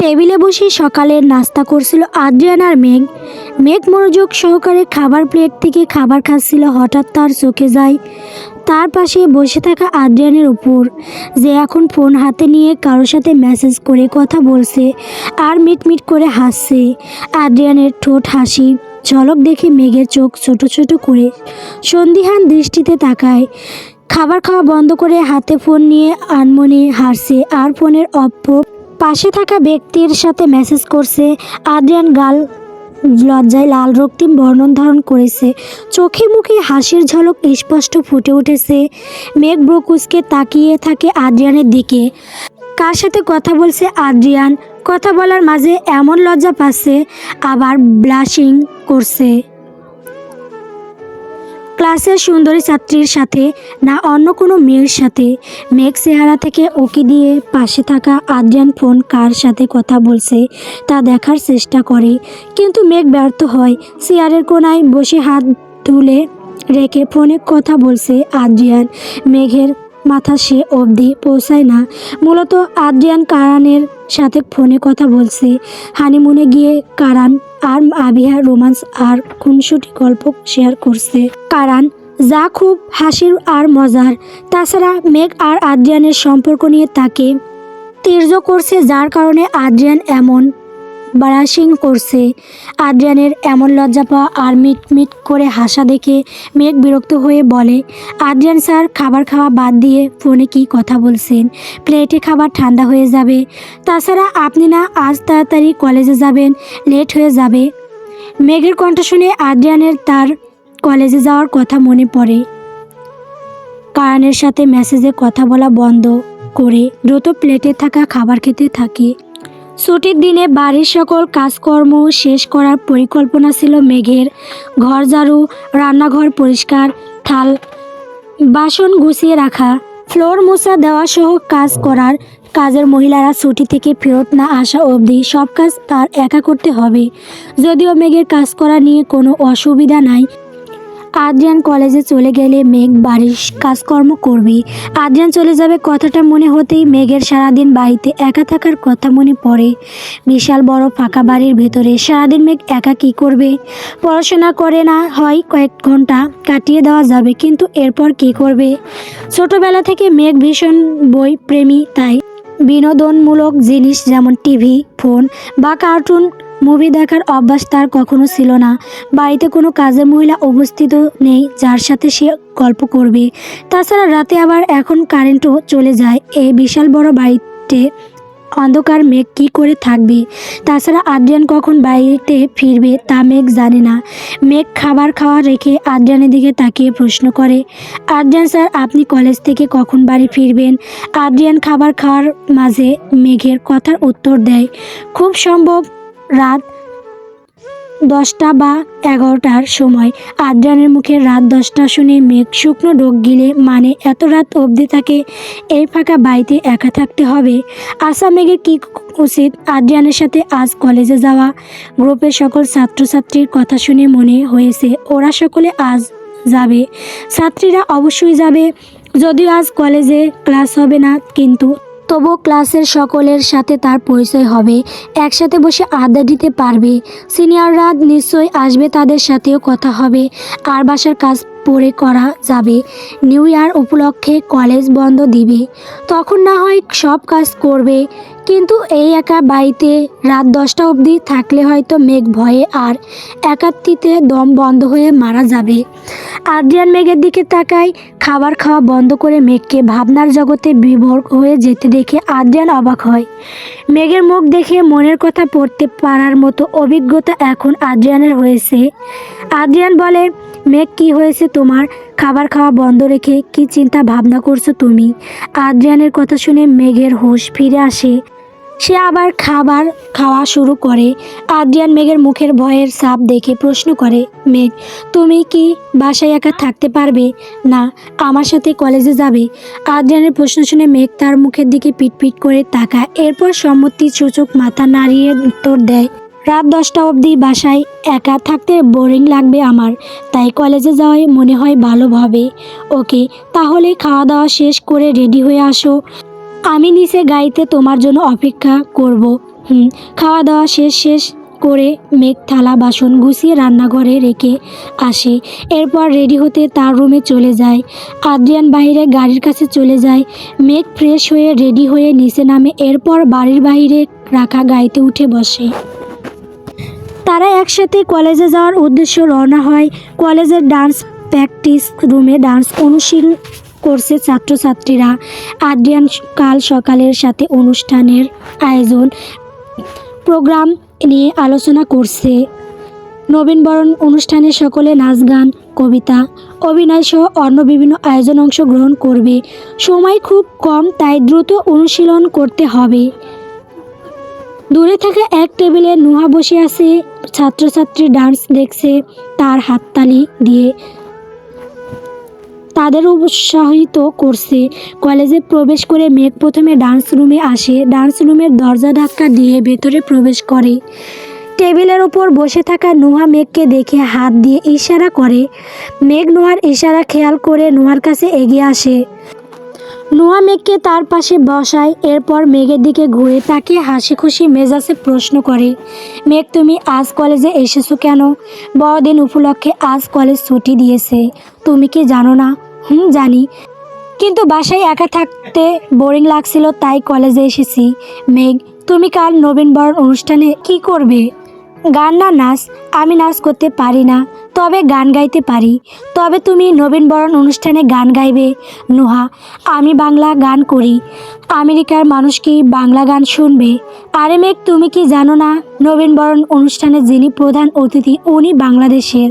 টেবিলে বসে সকালের নাস্তা করছিল আদ্রিয়ান আর মেঘ। মেঘ মনোযোগ সহকারে খাবার প্লেট থেকে খাবার খাচ্ছিল, হঠাৎ তার চোখে যায়। তার পাশে বসে থাকা আদ্রিয়ানের উপর, যে এখন ফোন হাতে নিয়ে কারোর সাথে মেসেজ করে কথা বলছে আর মিটমিট করে হাসছে। আদ্রিয়ানের ঠোঁট হাসি, ঝলক দেখে মেঘের চোখ ছোট ছোট করে সন্দিহান দৃষ্টিতে তাকায়। খাবার খাওয়া বন্ধ করে হাতে ফোন নিয়ে আনমনে হাসছে আর ফোনের অপর পাশে থাকা ব্যক্তির সাথে মেসেজ করছে। আদ্রিয়ান গাল লজ্জায় লাল রক্তিম বর্ণন ধারণ করেছে। চোখে মুখে হাসির ঝলক স্পষ্ট ফুটে উঠেছে। মেঘ ব্রকুসকে তাকিয়ে থাকে আদ্রিয়ানের দিকে। কার সাথে কথা বলছে আদ্রিয়ান? কথা বলার মাঝে এমন লজ্জা পাচ্ছে, আবার ব্লাশিং করছে। ক্লাসের সুন্দরী ছাত্রীর সাথে না অন্য কোনো মেয়ের সাথে। মেঘ চেহারা থেকে ওকে দিয়ে পাশে থাকা আদ্রিয়ান ফোন কার সাথে কথা বলছে তা দেখার চেষ্টা করে। কিন্তু মেঘ ব্যর্থ হয়। চেয়ারের কোনায় বসে হাত তুলে রেখে ফোনে কথা বলছে আদ্রিয়ান। মেঘের মাথা সে অবধি পৌঁছায় না। মূলত আদ্রিয়ান কারানের সাথে ফোনে কথা বলছে। হানিমুনে গিয়ে কারান আর আবিহা, রোমান্স আর খুনসুটি গল্প শেয়ার করছে। কারান, যা খুব হাসির আর মজার। তাছাড়া মেঘ আর আদ্রিয়ানের সম্পর্ক নিয়ে তাকে তীর্য করছে, যার কারণে আদ্রিয়ান এমন বারাসিং করছে। আদ্রিয়ানের এমন লজ্জা পাওয়া আর মিট মিট করে হাসা দেখে মেঘ বিরক্ত হয়ে বলে, আদ্রিয়ান স্যার, খাবার খাওয়া বাদ দিয়ে ফোনে কি কথা বলছেন? প্লেটে খাবার ঠান্ডা হয়ে যাবে। তাছাড়া আপনি না আজ তাড়াতাড়ি কলেজে যাবেন, লেট হয়ে যাবে। মেঘের কণ্ঠ শুনে আদ্রিয়ানের তার কলেজে যাওয়ার কথা মনে পড়ে। কারণের সাথে মেসেজে কথা বলা বন্ধ করে দ্রুত প্লেটে থাকা খাবার খেতে থাকে। ছুটির দিনে বাড়ির সকল কাজকর্ম শেষ করার পরিকল্পনা ছিল মেঘের। ঘর ঝাড়ু রান্নাঘর পরিষ্কার, থাল, বাসন গুছিয়ে রাখা, ফ্লোর মোছা দেওয়া সহ কাজ করার। কাজের মহিলারা ছুটি থেকে ফেরত না আসা অবধি সব কাজ তার একা করতে হবে। যদিও মেঘের কাজ করা নিয়ে কোনো অসুবিধা নাই আদ্রিয়ান কলেজে চলে গেলে মেঘ বাড়ির কাজকর্ম করবে আদ্রিয়ান চলে যাবে কথাটা মনে হতেই মেঘের সারাদিন বাড়িতে একা থাকার কথা মনে পড়ে। বিশাল বড় ফাঁকা বাড়ির ভেতরে সারাদিন মেঘ একা কি করবে? পড়াশোনা করে না হয় কয়েক ঘণ্টা কাটিয়ে দেওয়া যাবে, কিন্তু এরপর কি করবে? ছোটবেলা থেকে মেঘ ভীষণ বই প্রেমী তাই বিনোদনমূলক জিনিস যেমন টিভি, ফোন বা কার্টুন মুভি দেখার অভ্যাস তার কখনো ছিল না। বাড়িতে কোনো কাজের মহিলা উপস্থিত নেই, যার সাথে সে গল্প করবে। তাছাড়া রাতে আবার এখন কারেন্টও চলে যায়। এই বিশাল বড় বাড়িতে অন্ধকার মেঘ কি করে থাকবে? তাছাড়া আদ্রিয়ান কখন বাড়িতে ফিরবে তা মেঘ জানে না। মেঘ খাবার খাওয়া রেখে আদ্রিয়ানের দিকে তাকিয়ে প্রশ্ন করে, আদ্রিয়ান স্যার, আপনি কলেজ থেকে কখন বাড়ি ফিরবেন? আদ্রিয়ান খাবার খাওয়ার মাঝে মেঘের কথার উত্তর দেয়, খুব সম্ভব রাত দশটা বা এগারোটার সময়। আদ্রানের মুখে রাত দশটা শুনে মেঘ শুকনো ডোক গিলে মানে এত রাত অবধি তাকে এই ফাঁকা বাড়িতে একা থাকতে হবে। আশা মেঘের কী উচিত? আদ্রিয়ানের সাথে আজ কলেজে যাওয়া গ্রুপের সকল ছাত্রছাত্রীর কথা শুনে মনে হয়েছে, ওরা সকলে আজ যাবে। ছাত্রীরা অবশ্যই যাবে। যদিও আজ কলেজে ক্লাস হবে না, কিন্তু তবু ক্লাসের সকলের সাথে তার পরিচয় হবে। একসাথে বসে আড্ডা দিতে পারবে। সিনিয়ররা নিশ্চয়ই আসবে তাদের সাথেও কথা হবে। আর বাসার কাজ পরে করা যাবে। নিউ ইয়ার উপলক্ষে কলেজ বন্ধ দিবে। তখন না হয় সব কাজ করবে। কিন্তু এই একা বাড়িতে রাত দশটা অবধি থাকলে হয়তো মেঘ ভয়ে আর একাত্তিতে দম বন্ধ হয়ে মারা যাবে। আদ্রিয়ান মেঘের দিকে তাকায়, খাবার খাওয়া বন্ধ করে মেঘকে ভাবনার জগতে বিভোর হয়ে যেতে দেখে আদ্রিয়ান অবাক হয়। মেঘের মুখ দেখে মনের কথা পড়তে পারার মতো অভিজ্ঞতা এখন আদ্রিয়ানের হয়েছে। আদ্রিয়ান বলে মেঘ, কি হয়েছে তোমার? খাবার খাওয়া বন্ধ রেখে কি চিন্তা ভাবনা করছ তুমি? আদ্রিয়ানের কথা শুনে মেঘের হুঁশ ফিরে আসে। সে আবার খাবার খাওয়া শুরু করে। আদ্রিয়ান মেঘের মুখের ভয়ের সাপ দেখে প্রশ্ন করে, মেঘ, তুমি কি বাসায় একা থাকতে পারবে? না, আমার সাথে কলেজে যাবে। আদ্রিয়ানের প্রশ্ন শুনে মেঘ তার মুখের দিকে পিটপিট করে তাকায়। এরপর সম্মতি সূচক মাথা নাড়িয়ে উত্তর দেয় রাত দশটা অবধি বাসায় একা থাকতে বোরিং লাগবে আমার, তাই কলেজে যাওয়াই মনে হয় ভালো ওকে, তাহলে খাওয়া দাওয়া শেষ করে রেডি হয়ে আসো। আমি নিচে গাড়িতে তোমার জন্য অপেক্ষা করব। হুম, খাওয়া দাওয়া শেষ শেষ করে মেঘ থালা বাসন গুছিয়ে রান্নাঘরে রেখে আসে। এরপর রেডি হতে তার রুমে চলে যায়। আদ্রিয়ান বাইরে গাড়ির কাছে চলে যায়। মেঘ ফ্রেশ হয়ে রেডি হয়ে নিচে নামে, এরপর বাড়ির বাইরে রাখা গাড়িতে উঠে বসে। তারা একসাথে কলেজে যাওয়ার উদ্দেশ্য রওনা হয়। কলেজের ডান্স প্র্যাকটিস রুমে ডান্স অনুশীলন করছে ছাত্রছাত্রীরা। আদ্রিয়ান কাল সকালের সাথে অনুষ্ঠানের আয়োজন প্রোগ্রাম নিয়ে আলোচনা করছে। নবীনবরণ অনুষ্ঠানে সকলে নাচ গান, কবিতা, অভিনয় সহ অন্য বিভিন্ন আয়োজন অংশগ্রহণ করবে। সময় খুব কম, তাই দ্রুত অনুশীলন করতে হবে। দূরে থাকা এক টেবিলে নুহা বসে আছে, ছাত্রছাত্রী ডান্স দেখছে, তার হাততালি দিয়ে। তাদের উৎসাহিত করছে। কলেজে প্রবেশ করে মেঘ প্রথমে ডান্স রুমে আসে। ডান্স রুমের দরজা ধাক্কা দিয়ে ভেতরে প্রবেশ করে। টেবিলের ওপর বসে থাকা নোহা মেঘকে দেখে হাত দিয়ে ইশারা করে। মেঘ নোহার ইশারা খেয়াল করে নোহার কাছে এগিয়ে আসে। নুহা মেঘকে তার পাশে বসায়, এরপর মেঘের দিকে ঘুরে তাকে হাসি খুশি মেজাজে প্রশ্ন করে, মেঘ, তুমি আজ কলেজে এসেছ কেন? বড়দিন উপলক্ষে আজ কলেজ ছুটি দিয়েছে, তুমি কি জানো না? হুম, জানি। কিন্তু বাসায় একা থাকতে বোরিং লাগছিল, তাই কলেজে এসেছি। মেঘ, তুমি কাল নবীনবরণ অনুষ্ঠানে কি করবে? গান না, নাচ। আমি নাচ করতে পারি না। তবে গান গাইতে পারি। তবে তুমি নবীনবরণ অনুষ্ঠানে গান গাইবে। নোহা, আমি বাংলা গান করি। আমেরিকার মানুষ কি বাংলা গান শুনবে? আরে মেঘ, তুমি কি জানো না নবীনবরণ অনুষ্ঠানে যিনি প্রধান অতিথি, উনি বাংলাদেশের।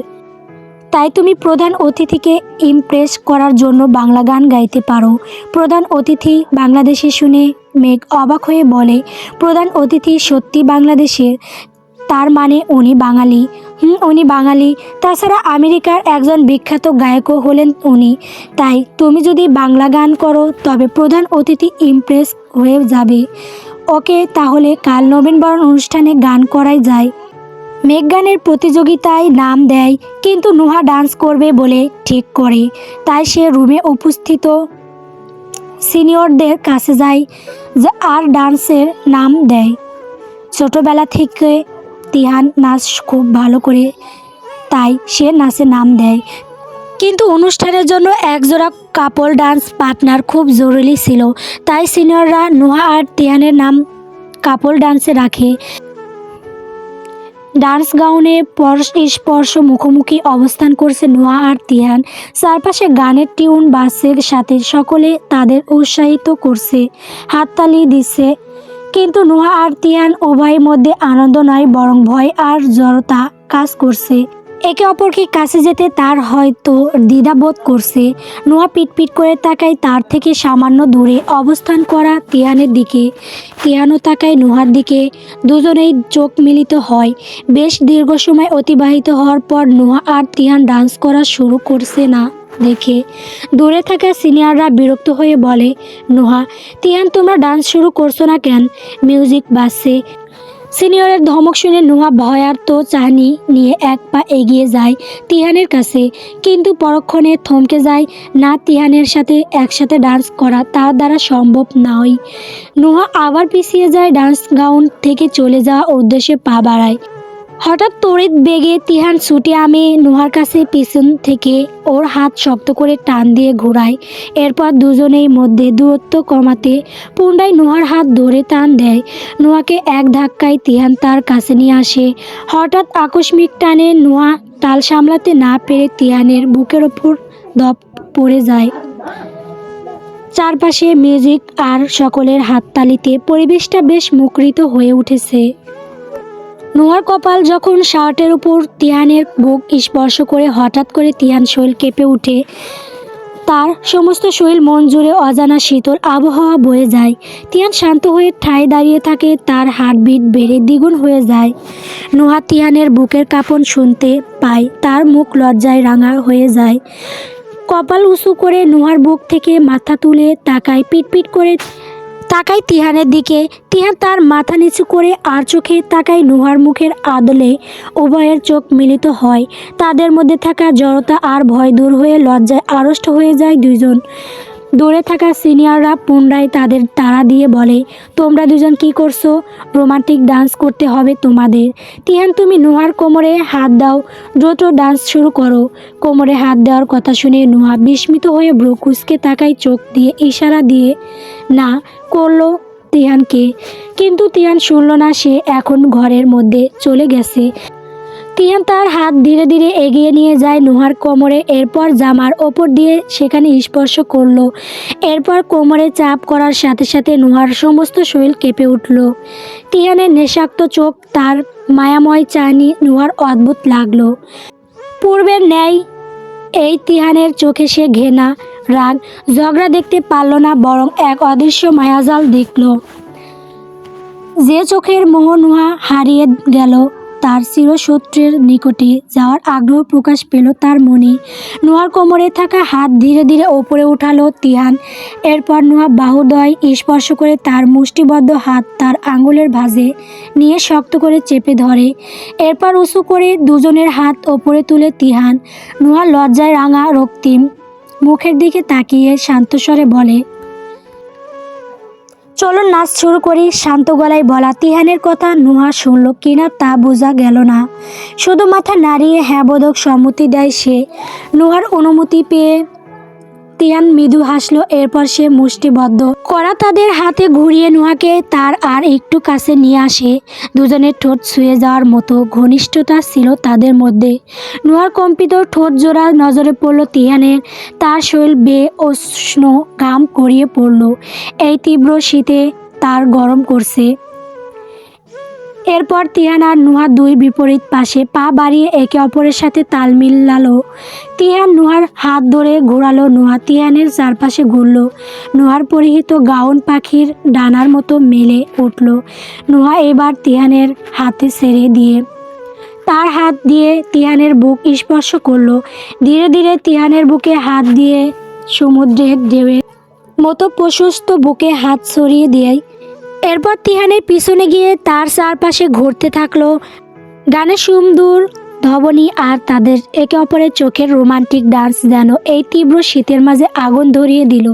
তাই তুমি প্রধান অতিথিকে ইমপ্রেস করার জন্য বাংলা গান গাইতে পারো। প্রধান অতিথি বাংলাদেশে শুনে মেঘ অবাক হয়ে বলে, প্রধান অতিথি সত্যি বাংলাদেশের? তার মানে উনি বাঙালি। উনি বাঙালি। তাছাড়া আমেরিকার একজন বিখ্যাত গায়কও হলেন উনি। তাই তুমি যদি বাংলা গান করো, তবে প্রধান অতিথি ইমপ্রেস হয়ে যাবে। ওকে, তাহলে কাল নবীনবরণ অনুষ্ঠানে গান করাই যায়। মেঘগানের প্রতিযোগিতায় নাম দেয়, কিন্তু নুহা ডান্স করবে বলে ঠিক করে। তাই সে রুমে উপস্থিত। সিনিয়রদের কাছে যায় আর ডান্সের নাম দেয়। ছোটবেলা থেকে তিহান নাচ খুব ভালো করে, তাই সে নাচে নাম দেয়। কিন্তু অনুষ্ঠানের জন্য একজোড়া কাপল ডান্স পার্টনার খুব জরুরি ছিল, তাই সিনিয়ররা নুহা আর তিহানের নাম কাপল ডান্সে রাখে। ডান্স গাউনে পরশ স্পর্শ মুখোমুখি অবস্থান করছে নোয়া আর তিহান। চারপাশে গানের টিউন, বাসের সাথে সকলে তাদের উৎসাহিত করছে। হাততালি দিচ্ছে কিন্তু নোহা আর তিয়ান উভয়ের মধ্যে আনন্দ নয়, বরং ভয় আর জড়তা কাজ করছে। একে অপরকে কাছে যেতে তার হয়তো দ্বিধাবোধ করছে। নোয়া পিটপিট করে তাকায় তার থেকে সামান্য দূরে অবস্থান করা তিয়ানের দিকে। তিয়ানও তাকায় নোহার দিকে। দুজনেই চোখ মিলিত হয়। বেশ দীর্ঘ সময় অতিবাহিত হওয়ার পর নোহা আর তিয়ান ডান্স করা শুরু করছে না। দেখে। দূরে থাকা সিনিয়ররা বিরক্ত হয়ে বলে, নোহা, তিয়ান, তোমরা ডান্স শুরু করছ না কেন? মিউজিক বাজছে। সিনিয়রের ধমক শুনে নোহা ভয়ার্ত চাহনি নিয়ে এক পা এগিয়ে যায় তিহানের কাছে। কিন্তু পরক্ষণে থমকে যায়, না তিহানের সাথে একসাথে ডান্স করা তার দ্বারা সম্ভব নয়। নোহা আবার পিছিয়ে যায় ডান্স গাউন থেকে চলে যাওয়া উদ্দেশ্যে পা বাড়ায়। হঠাৎ তড়িৎ বেগে তিহান ছুটে আমি নোহার কাছে পিছন থেকে ওর হাত শক্ত করে টান দিয়ে ঘোরায় এরপর দুজনের মধ্যে দূরত্ব কমাতে পুনরায় নোহার হাত ধরে টান দেয়। নোয়াকে এক ধাক্কায় তিহান তার কাছে নিয়ে আসে। হঠাৎ আকস্মিক টানে নোয়া তাল সামলাতে না পেরে তিহানের বুকের ওপর দপ পড়ে যায়। চারপাশে মিউজিক আর সকলের হাততালিতে পরিবেশটা বেশ মুখরিত হয়ে উঠেছে। নোয়ার কপাল যখন শার্টের উপর তিয়ানের বুক স্পর্শ করে হঠাৎ করে তিয়ান শৈল কেঁপে ওঠে তার সমস্ত শরীর মন জুড়ে অজানা শীতল আবহাওয়া বয়ে যায়। তিয়ান শান্ত হয়ে ঠায় দাঁড়িয়ে থাকে, তার হার্টবিট বেড়ে দ্বিগুণ হয়ে যায়। নোহা তিয়ানের বুকের কাঁপন শুনতে পায়, তার মুখ লজ্জায় রাঙা হয়ে যায়। কপাল উঁচু করে নোহার বুক থেকে মাথা তুলে তাকায়, পিটপিট করে তাকায় তিহানের দিকে। তিহান তার মাথা নিচু করে আর চোখে তাকায় নুহার মুখের আদলে উভয়ের চোখ মিলিত হয়। তাদের মধ্যে থাকা জড়তা আর ভয় দূর হয়ে লজ্জায় আড়ষ্ট হয়ে যায় দুইজন। দূরে থাকা সিনিয়ররা পুনরায় তাদের তাড়া দিয়ে বলে, তোমরা দুজন কি করছ? রোমান্টিক ডান্স করতে হবে তোমাদের। তিহান, তুমি নোহার কোমরে হাত দাও। দ্রুত ডান্স শুরু করো। কোমরে হাত দেওয়ার কথা শুনে নোহা বিস্মিত হয়ে ব্রু কুচকে তাকায় চোখ দিয়ে ইশারা দিয়ে, না, করল তিহানকে। কিন্তু তিহান শুনল না, সে এখন ঘরের মধ্যে চলে গেছে। তিহান তার হাত ধীরে ধীরে এগিয়ে নিয়ে যায় নুহার কোমরে। এরপর জামার ওপর দিয়ে সেখানে স্পর্শ করল। এরপর কোমরে চাপ করার সাথে সাথে নুহার সমস্ত শরীর কেঁপে উঠল। তিহানের নেশাক্ত চোখ, তার মায়াময় চাহনি নুহার অদ্ভুত লাগল। পূর্বের ন্যায় এই তিহানের চোখে সে ঘেনা, রাগ, ঝগড়া দেখতে পারল না, বরং এক অদৃশ্য মায়াজাল দেখল। যে চোখের মোহ নুহা হারিয়ে গেল। তার চিরশত্রুর নিকটে যাওয়ার আগ্রহ প্রকাশ পেল তার মনে। নোয়ার কোমরে থাকা হাত ধীরে ধীরে ওপরে উঠালো তিহান। এরপর নোয়া বাহুদয় স্পর্শ করে তার মুষ্টিবদ্ধ হাত তার আঙুলের ভাঁজে নিয়ে শক্ত করে চেপে ধরে। এরপর উঁচু করে দুজনের হাত ওপরে তুলে তিহান। নোয়া লজ্জায় রাঙা রক্তিম মুখের দিকে তাকিয়ে শান্তস্বরে বলে চলুন নাচ শুরু করি। শান্ত গলায় বলা তিহানের কথা নুহা শুনল কিনা তা বোঝা গেল না। শুধু মাথা নাড়িয়ে হ্যাঁ বোধক সম্মতি দেয় সে। নুহার অনুমতি পেয়ে তিয়ান মৃদু হাসলো, এরপর সে মুষ্টিবদ্ধ। করা তাদের হাতে ঘুরিয়ে নোয়াকে তার আর একটু কাছে নিয়ে আসে। দুজনের ঠোঁট ছুঁয়ে যাওয়ার মতো ঘনিষ্ঠতা ছিল তাদের মধ্যে। নোয়ার কম্পিত ঠোঁট জোড়া নজরে পড়ল তিয়ানের। তার শরীর বে উষ্ণ ঘাম করিয়ে পড়ল। এই তীব্র শীতে তার গরম করছে। এরপর তিহান আর নুহা দুই বিপরীত পাশে পা বাড়িয়ে একে অপরের সাথে তাল মিলালো। তিহান নুহার হাত ধরে ঘোরালো, নুহা তিহানের চারপাশে ঘুরল। নুহার পরিহিত গাউন পাখির ডানার মতো মেলে উঠল। নুহা এবার তিহানের হাতে ছেড়ে দিয়ে তার হাত দিয়ে তিহানের বুক স্পর্শ করল। ধীরে ধীরে তিহানের বুকে হাত দিয়ে সমুদ্রের ঢেউয়ের মতো প্রশস্ত বুকে হাত ছড়িয়ে দেয়। এরপর তিহানের পিছনে গিয়ে তার চারপাশে ঘুরতে থাকল গানে সুমদুর ধবনী আর তাদের একে অপরের চোখের রোমান্টিক ডান্স যেন এই তীব্র শীতের মাঝে আগুন ধরিয়ে দিল।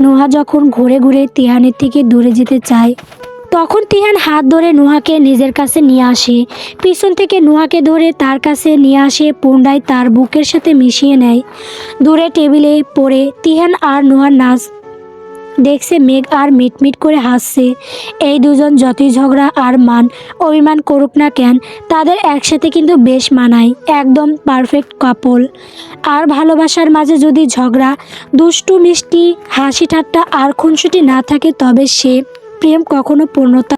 নোহা যখন ঘুরে ঘুরে তিহানের থেকে দূরে যেতে চায়, তখন তিহান হাত ধরে নুহাকে নিজের কাছে নিয়ে আসে। পিছন থেকে নুহাকে ধরে তার কাছে নিয়ে আসে পুন্ডায় তার বুকের সাথে মিশিয়ে নেয়। দূরে টেবিলে পড়ে তিহান আর নুহার নাচ দেখছে মেঘ আর মিটমিট করে হাসছে। এই দুজন যতই ঝগড়া আর মান অভিমান করুক না কেন, তাদের একসাথে কিন্তু বেশ মানায়, একদম পারফেক্ট কাপল আর ভালোবাসার মাঝে যদি ঝগড়া, দুষ্টু, মিষ্টি, হাসি ঠাট্টা আর খুনসুটি না থাকে, তবে সে প্রেম কখনো পূর্ণতা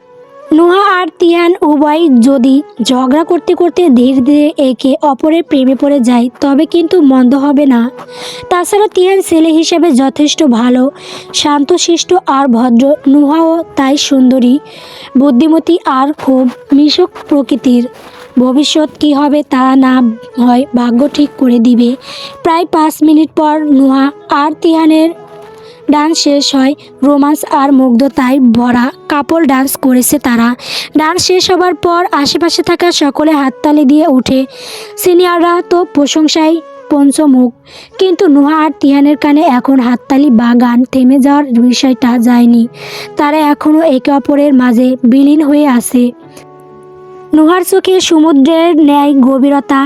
নোহা আর তিয়ান উভয় যদি ঝগড়া করতে করতে ধীরে ধীরে একে অপরের প্রেমে পড়ে যায়, তবে কিন্তু মন্দ হবে না। তাছাড়া তিয়ান ছেলে হিসেবে যথেষ্ট ভালো শান্তশিষ্ট আর ভদ্র। নুহাও তাই সুন্দরী। বুদ্ধিমতী আর খুব মিশক প্রকৃতির। ভবিষ্যৎ কি হবে তা না হয় ভাগ্য ঠিক করে দিবে। প্রায় পাঁচ মিনিট পর নুহা আর তিহানের ডান্স শেষ হয়, রোমান্স আর মুগ্ধতায় ভরা কাপল ডান্স করেছে তারা। ডান্স শেষ হবার পর আশেপাশে থাকা সকলে হাততালি দিয়ে উঠে। সিনিয়ররা তো প্রশংসায় পঞ্চমুখ। কিন্তু নুহা আর তিহানের কানে এখন হাততালি বা গান থেমে যাওয়ার বিষয়টা যায়নি। তারা এখনও একে অপরের মাঝে বিলীন হয়ে আছে। নুহার চোখে সমুদ্রের ন্যায় গভীরতা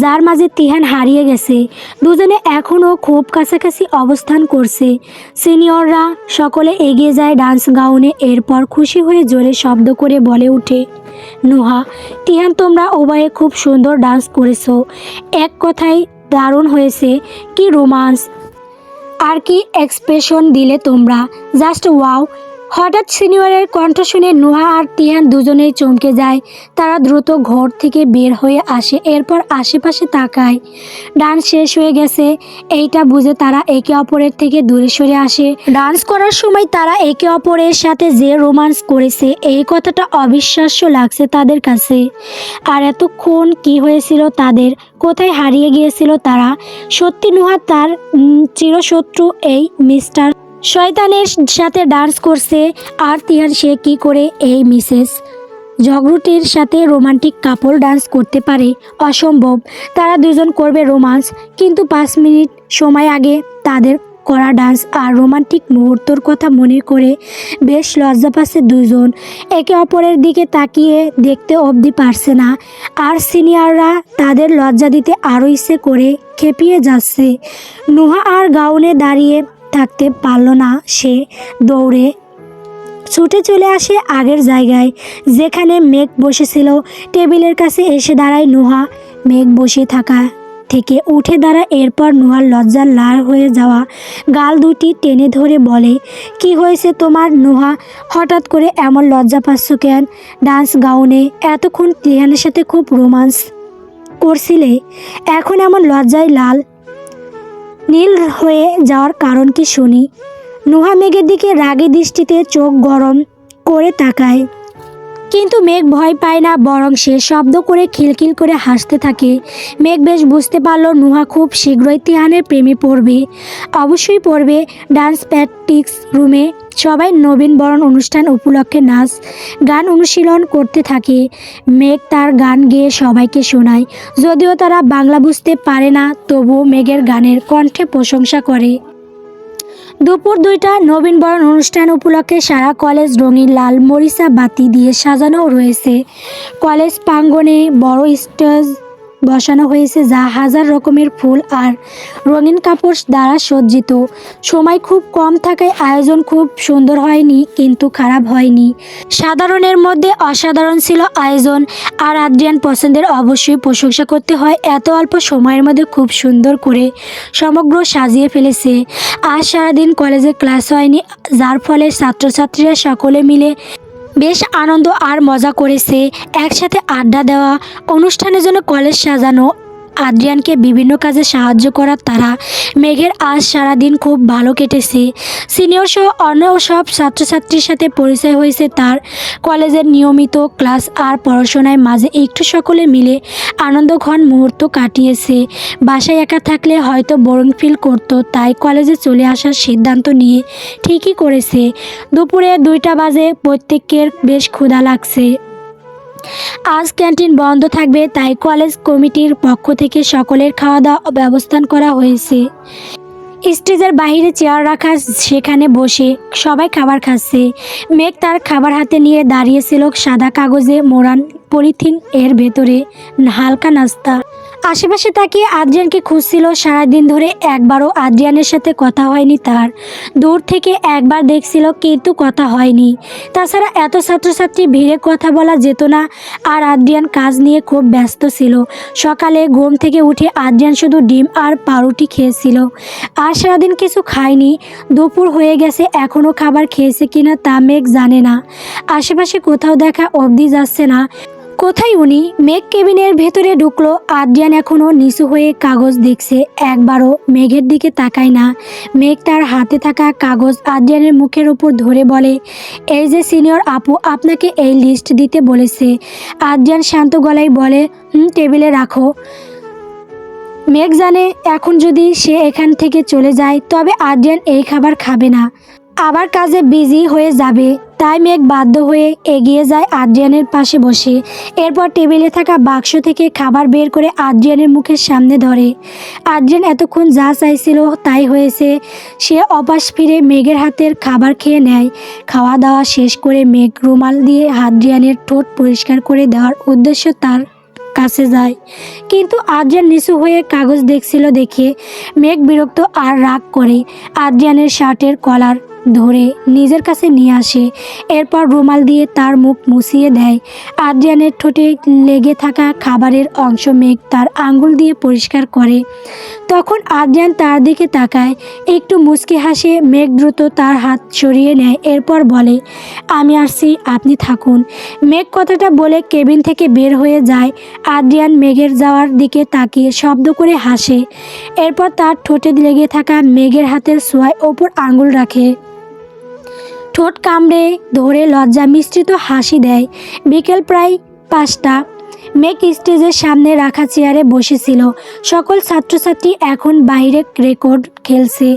যার মাঝে তিহান হারিয়ে গেছে। দুজনে এখনও খুব কাছাকাছি অবস্থান করছে সিনিয়ররা সকলে এগিয়ে যায় ডান্স গাউনে এরপর খুশি হয়ে জোরে শব্দ করে বলে ওঠে নুহা, তিহান, তোমরা উভয়ে খুব সুন্দর ডান্স করেছ এক কথায় দারুণ হয়েছে, কি রোমান্স। আর কি এক্সপ্রেশন দিলে তোমরা। জাস্ট ওয়াও হঠাৎ সিনিয়রের কণ্ঠ শুনে নোহা আর টিয়ান দুজনেই চমকে যায়। তারা দ্রুত ঘর থেকে বের হয়ে আসে, এরপর আশেপাশে তাকায়। ডান্স শেষ হয়ে গেছে, এইটা বুঝে তারা একে অপরের থেকে দূরে সরে আসে। ডান্স করার সময় তারা একে অপরের সাথে যে রোমান্স করেছে, এই কথাটা অবিশ্বাস্য লাগছে তাদের কাছে। আর এতক্ষণ কি হয়েছিল তাদের? কোথায় হারিয়ে গিয়েছিল তারা? সত্যি নুহা তার চিরশত্রু এই মিস্টার শয়তানের সাথে ডান্স করছে, আর তিয়ান সে কি করে এই মিসেস? ঝগড়ুটির সাথে রোমান্টিক কাপল ডান্স করতে পারে, অসম্ভব। তারা দুজন করবে রোমান্স, কিন্তু পাঁচ মিনিট সময় আগে তাদের করা ডান্স আর রোমান্টিক মুহূর্তর কথা মনে করে বেশ লজ্জা পাচ্ছে দুজন। একে অপরের দিকে তাকিয়ে দেখতে অবধি পারছে না, আর সিনিয়ররা তাদের লজ্জা দিতে আরও ইচ্ছে করে খেপিয়ে যাচ্ছে। নুহা আর গাউনে দাঁড়িয়ে থাকতে পারল না সে দৌড়ে। ছুটে চলে আসে আগের জায়গায়, যেখানে মেঘ বসেছিল। টেবিলের কাছে এসে দাঁড়ায় নুহা। মেঘ বসে থাকা থেকে উঠে দাঁড়া এরপর নুহার লজ্জার লাল হয়ে যাওয়া গাল দুটি টেনে ধরে বলে, কি হয়েছে তোমার নুহা? হঠাৎ করে এমন লজ্জা পাচ্ছ কেন? ডান্স গাউনে এতক্ষণ টিহানের সাথে খুব রোমান্স করছিলে। এখন এমন লজ্জায় লাল নীল হয়ে যাওয়ার কারণ কি শুনি? নুহা মেঘের দিকে রাগী দৃষ্টিতে চোখ গরম করে তাকায়। কিন্তু মেঘ ভয় পায় না, বরং সে শব্দ করে খিলখিল করে হাসতে থাকে। মেঘ বেশ বুঝতে পারল নুহা খুব শীঘ্রই তিহানের প্রেমে পড়বে। অবশ্যই পড়বে ডান্স প্র্যাকটিক্স রুমে। সবাই নবীন বরণ অনুষ্ঠান উপলক্ষে নাচ, গান অনুশীলন করতে থাকে। মেঘ তার গান গেয়ে সবাইকে শোনায়। যদিও তারা বাংলা বুঝতে পারে না, তবুও মেঘের গানের কণ্ঠে প্রশংসা করে। দুপুর দুইটা নবীনবরণ অনুষ্ঠান উপলক্ষে সারা কলেজ রঙিন লাল মরিচা বাতি দিয়ে সাজানো রয়েছে। কলেজ প্রাঙ্গণে বড় স্টেজ বসানো হয়েছে যা হাজার রকমের ফুল আর রঙিন কাপড় দ্বারা সজ্জিত। সময় খুব কম থাকায় আয়োজন খুব সুন্দর হয়নি, কিন্তু খারাপ হয়নি। সাধারণের মধ্যে অসাধারণ ছিল আয়োজন, আর আদ্রিয়ান পছন্দের অবশ্যই প্রশংসা করতে হয় এত অল্প সময়ের মধ্যে খুব সুন্দর করে সমগ্র সাজিয়ে ফেলেছে। আজ সারাদিন কলেজে ক্লাস হয়নি, যার ফলে ছাত্রছাত্রীরা সকলে মিলে বেশ আনন্দ আর মজা করেছে। একসাথে আড্ডা দেওয়া অনুষ্ঠানের জন্য কলেজ সাজানো আদ্রিয়ানকে বিভিন্ন কাজে সাহায্য করার তারা মেঘের আজ সারাদিন খুব ভালো কেটেছে। সিনিয়র সহ অন্য সব ছাত্রছাত্রীর সাথে পরিচয় হয়েছে তার কলেজের নিয়মিত ক্লাস আর পড়াশোনায় মাঝে একটু সকলে মিলে আনন্দঘন মুহূর্ত কাটিয়েছে। বাসায় একা থাকলে হয়তো বোরিং ফিল করতো, তাই কলেজে চলে আসার সিদ্ধান্ত নিয়ে ঠিকই করেছে। দুপুরে দুইটা বাজে প্রত্যেকের বেশ ক্ষুধা লাগছে। আজ ক্যান্টিন বন্ধ থাকবে, তাই কলেজ কমিটির পক্ষ থেকে সকলের খাওয়া দাওয়া ব্যবস্থান করা হয়েছে। স্টেজের বাহিরে চেয়ার রাখা সেখানে বসে সবাই খাবার খাচ্ছে। মেঘ তার খাবার হাতে নিয়ে দাঁড়িয়েছিল সাদা কাগজে মোড়ান পলিথিন এর ভেতরে, হালকা নাস্তা। আশেপাশে তাকিয়ে আদ্রিয়ানকে খুঁজছিল, সারাদিন ধরে একবারও আদ্রিয়ানের সাথে কথা হয়নি তার। দূর থেকে একবার দেখছিল কিন্তু কথা হয়নি। তাছাড়া এত ছাত্রছাত্রী ভিড়ে কথা বলা যেত না, আর আদ্রিয়ান কাজ নিয়ে খুব ব্যস্ত ছিল। সকালে ঘুম থেকে উঠে আদ্রিয়ান শুধু ডিম আর পাউরুটি খেয়েছিল। আর সারাদিন কিছু খায়নি। দুপুর হয়ে গেছে এখনও খাবার খেয়েছে কিনা তা মেঘ জানে না। আশেপাশে কোথাও দেখা অবধি যাচ্ছে না। কোথায় উনি? মেঘ কেবিনের ভেতরে ঢুকলো। আদ্রিয়ান এখনও নিচু হয়ে কাগজ দেখছে। একবারও মেঘের দিকে তাকায় না। মেঘ তার হাতে থাকা কাগজ আদ্রিয়ানের মুখের উপর ধরে বলে, এই যে সিনিয়র আপু, আপনাকে এই লিস্ট দিতে বলেছে। আদ্রিয়ান শান্ত গলায় বলে, হুম, টেবিলে রাখো। মেঘ জানে এখন যদি সে এখান থেকে চলে যায়, তবে আদ্রিয়ান এই খাবার খাবে না। আবার কাজে বিজি হয়ে যাবে। তাই মেঘ বাধ্য হয়ে এগিয়ে যায় আদ্রিয়ানের পাশে বসে। এরপর টেবিলে থাকা বাক্স থেকে খাবার বের করে আদ্রিয়ানের মুখের সামনে ধরে। আদ্রিয়ান এতক্ষণ যা চাইছিল তাই হয়েছে। সে অপাস ফিরে মেঘের হাতের খাবার খেয়ে নেয়। খাওয়া দাওয়া শেষ করে মেঘ রুমাল দিয়ে আদ্রিয়ানের ঠোঁট পরিষ্কার করে দেওয়ার উদ্দেশ্য তার কাছে যায়। কিন্তু আদ্রিয়ান নিচু হয়ে কাগজ দেখছিল দেখে মেঘ বিরক্ত আর রাগ করে। আদ্রিয়ানের শার্টের কলার নিজের কাছে নিয়ে আসে। এরপর রুমাল দিয়ে তার মুখ মুছিয়ে দেয়। আদ্রিয়ানের ঠোঁটে লেগে থাকা খাবারের অংশ মেঘ তার আঙ্গুল দিয়ে পরিষ্কার করে। তখন আদ্রিয়ান তার দিকে তাকায়। একটু মুচকি হাসে মেঘ দ্রুত তার হাত সরিয়ে নেয়। এরপর বলে, আমি আসছি, আপনি থাকুন। মেঘ কথাটা বলে কেবিন থেকে বের হয়ে যায়। আদ্রিয়ান মেঘের যাওয়ার দিকে তাকিয়ে শব্দ করে হাসে। এরপর তার ঠোঁটে লেগে থাকা মেঘের হাতের সোয়ায় ওপর আঙুল রাখে। ঠোঁট কামড়ে ধরে লজ্জা মিশ্রিত হাসি দেয়। বিকেল প্রায় পাঁচটা। মেঘ স্টেজের সামনে রাখা চেয়ারে বসেছিল। সকল ছাত্রছাত্রী এখন বাইরে রেকর্ড খেলছে।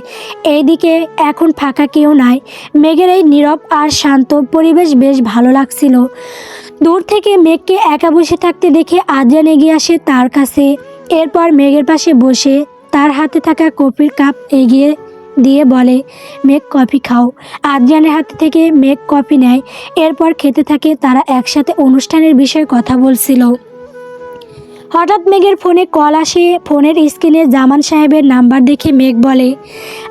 এইদিকে এখন ফাঁকা কেউ নাই। মেঘের এই নীরব আর শান্ত পরিবেশ বেশ ভালো লাগছিল। দূর থেকে মেঘকে একা বসে থাকতে দেখে আদ্রিয়ান এগিয়ে আসে তার কাছে। এরপর মেঘের পাশে বসে তার হাতে থাকা কপির কাপ এগিয়ে দিয়ে বলে মেক কফি খাও। আফজানের হাত থেকে মেক কফি নেয়। এরপর খেতে থাকে তারা একসাথে অনুষ্ঠানের বিষয়ে কথা বলছিল। হঠাৎ মেঘের ফোনে কল আসে, ফোনের স্ক্রিনে জামান সাহেবের নাম্বার দেখে মেঘ বলে,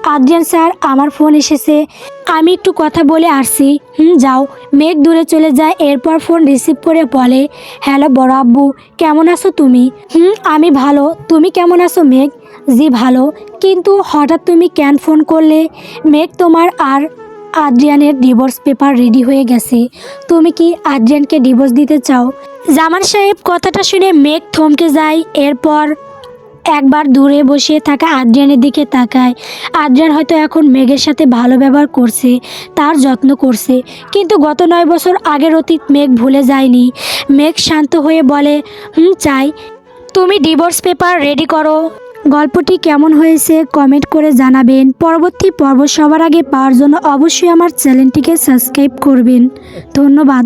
আদ্রিয়ান স্যার, আমার ফোন এসেছে। আমি একটু কথা বলে আসছি। হুম, যাও। মেঘ দূরে চলে যায়, এরপর ফোন রিসিভ করে বলে, হ্যালো বড় আব্বু, কেমন আছো তুমি? হুম, আমি ভালো। তুমি কেমন আছো মেঘ? জি, ভালো। কিন্তু হঠাৎ তুমি কেন ফোন করলে? মেঘ, তোমার আর আদ্রিয়ানের ডিভোর্স পেপার রেডি হয়ে গেছে। তুমি কি আদ্রিয়ানকে ডিভোর্স দিতে চাও? জামান সাহেব কথাটা শুনে মেঘ থমকে যায়, এরপর একবার দূরে বসে থাকা আদ্রিয়ানের দিকে তাকায়। আদ্রিয়ান হয়তো এখন মেঘের সাথে ভালো ব্যবহার করছে, তার যত্ন করছে, কিন্তু গত নয় বছর আগের অতীত মেঘ ভুলে যায়নি। মেঘ শান্ত হয়ে বলে, হুম, চাই। তুমি ডিভোর্স পেপার রেডি করো। গল্পটি কেমন হয়েছে কমেন্ট করে জানাবেন। পরবর্তী পর্ব সবার আগে পাওয়ার জন্য অবশ্যই আমার চ্যানেলটিকে সাবস্ক্রাইব করবেন। ধন্যবাদ।